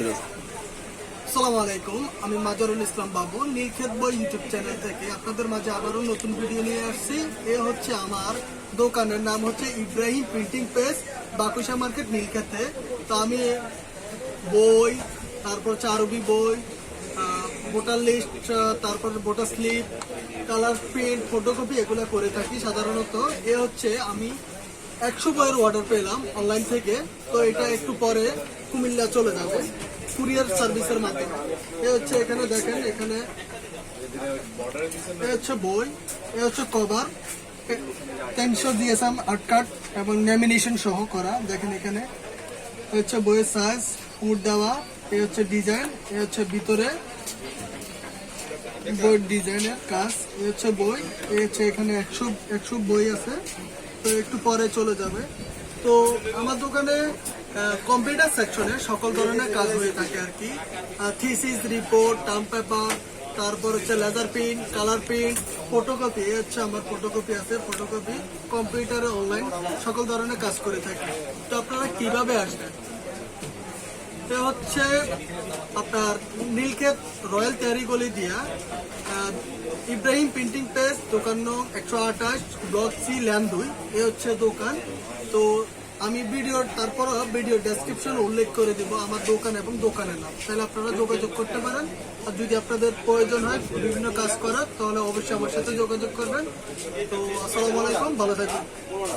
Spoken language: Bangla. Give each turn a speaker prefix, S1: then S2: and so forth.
S1: শুরু
S2: আসসালামু আলাইকুম, আমি মাজারুল ইসলাম বাবু, নীলক্ষেত বই ইউটিউব চ্যানেল থেকে আপনাদের মাঝে আবারও নতুন ভিডিও নিয়ে আসছি। এ হচ্ছে আমার দোকানের নাম হচ্ছে Ibrahim printing press, Bakusha market, নীলক্ষেতে। তো আমি বই, তারপর হচ্ছে আরবি বই ভোটার লিস্ট, তারপর voter slip, colour print, photocopy এগুলো করে থাকি সাধারণত। এ হচ্ছে আমি একশো বইয়ের অর্ডার পেলাম অনলাইন থেকে। তো এটা একটু পরে কুমিল্লা চলে যাবে। কুরিয়ার সার্ভিসের মাধ্যমে। এ হচ্ছে এখানে দেখেন, এখানে এ হচ্ছে বই, এ হচ্ছে কভার তিনশো দিয়েছিলাম আট কাট এবং ল্যামিনেশন সহ করা। দেখেন এখানে, এ হচ্ছে বইয়ের সাইজ ফুট দেওয়া, এ হচ্ছে ডিজাইন এ হচ্ছে ভিতরে বইয়ের ডিজাইনের কাজ, এ হচ্ছে বই, এ হচ্ছে এখানে একশো একশো বই আছে। তো একটু পরে চলে যাবে। তো আমার দোকানে কম্পিউটার সেকশনে সকল ধরনের কাজ হয়ে থাকে আর কি। থিসিস রিপোর্ট টার্ম পেপার তারপর হচ্ছে laser print colour print photocopy এ হচ্ছে আমার ফটোকপি আছে। ফটোকপি কম্পিউটারে অনলাইন সকল ধরনের কাজ করে থাকি। তো আপনারা কীভাবে আসবেন? হচ্ছে আপনার নীলক্ষেত রয়্যাল তেয়ারি গলি দিয়া ইব্রাহিম প্রিন্টিং প্রেস দোকান নং একশো আঠাশ ব্লক সি ল্যান্ড দুই এ হচ্ছে দোকান। তো আমি ভিডিওর তারপর ভিডিও ডেসক্রিপশন উল্লেখ করে দিব আমার দোকান এবং দোকানের নাম। তাহলে আপনারা যোগাযোগ করতে পারেন। আর যদি আপনাদের প্রয়োজন হয় বিভিন্ন কাজ করার, তাহলে অবশ্যই আমার সাথে যোগাযোগ করবেন। তো, আসসালামু আলাইকুম, ভালো থাকবেন